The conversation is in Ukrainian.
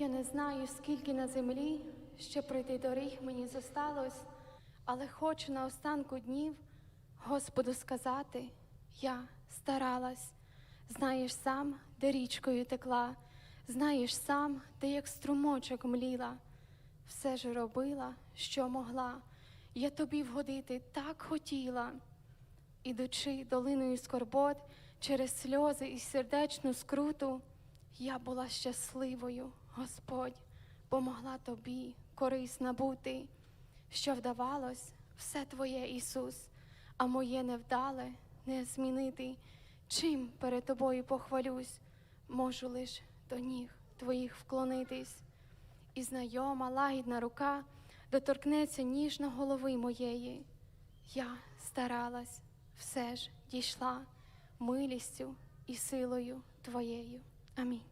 Я не знаю, скільки на землі ще пройти доріг мені зосталось, але хочу на останку днів Господу сказати, я старалась. Знаєш сам, де річкою текла, знаєш сам, де як струмочок мліла. Все ж робила, що могла. Я тобі вгодити так хотіла. Ідучи долиною скорбот через сльози і сердечну скруту, я була щасливою, Господь, помогла тобі корисна бути, що вдавалось, все твоє Ісус, а моє невдале не змінити. Чим перед тобою похвалюсь, можу лиш до ніг твоїх вклонитись. І знайома лагідна рука доторкнеться ніжно голови моєї. Я старалась, все ж дійшла милістю і силою Твоєю. Amém.